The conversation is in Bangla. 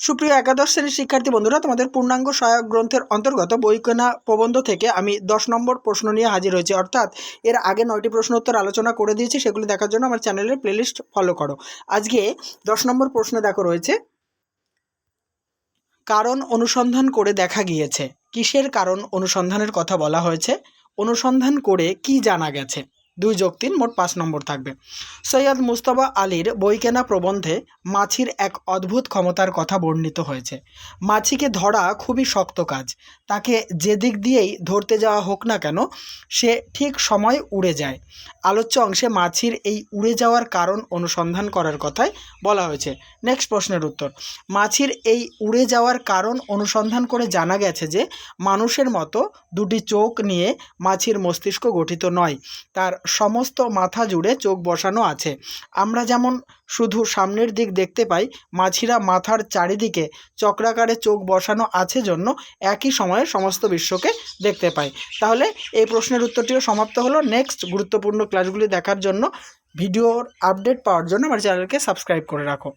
সুপ্রিয় একাদশ শ্রেণির শিক্ষার্থী বন্ধুরা, তোমাদের পূর্ণাঙ্গ সহায়ক গ্রন্থের অন্তর্গত বইকেনা প্রবন্ধ থেকে আমি দশ নম্বর প্রশ্ন নিয়ে হাজির হয়েছি। অর্থাৎ এর আগে নয়টি প্রশ্ন উত্তর আলোচনা করে দিয়েছি, সেগুলি দেখার জন্য আমার চ্যানেলের প্লেলিস্ট ফলো করো। আজকে দশ নম্বর প্রশ্ন দেখো রয়েছে, কারণ অনুসন্ধান করে দেখা গিয়েছে। কিসের কারণ অনুসন্ধানের কথা বলা হয়েছে? অনুসন্ধান করে কি জানা গেছে? দুই যোগ তিন মোট পাঁচ নম্বর থাকবে। সৈয়দ মুস্তফা আলীর বইকেনা প্রবন্ধে মাছির এক অদ্ভুত ক্ষমতার কথা বর্ণিত হয়েছে। মাছিকে ধরা খুবই শক্ত কাজ। তাকে যে দিক দিয়েই ধরতে যাওয়া হোক না কেন, সে ঠিক সময় উড়ে যায়। আলোচ্য অংশে মাছির এই উড়ে যাওয়ার কারণ অনুসন্ধান করার কথাই বলা হয়েছে। নেক্সট প্রশ্নের উত্তর। মাছির এই উড়ে যাওয়ার কারণ অনুসন্ধান করে জানা গেছে যে, মানুষের মতো দুটি চোখ নিয়ে মাছির মস্তিষ্ক গঠিত নয়। তার সমস্ত মাথা জুড়ে চোখ বসানো আছে। আমরা যেমন শুধু সামনের দিক দেখতে পাই মাছিরা মাথার চারিদিকে চক্রাকারে চোখ বসানো আছে জন্য একই সময়ে সমস্ত বিশ্বকে দেখতে পাই। তাহলে এই প্রশ্নের উত্তরটিও সমাপ্ত হলো। নেক্সট গুরুত্বপূর্ণ ক্লাসগুলি দেখার জন্য, ভিডিওর আপডেট পাওয়ার জন্য আমার চ্যানেলকে সাবস্ক্রাইব করে রাখো।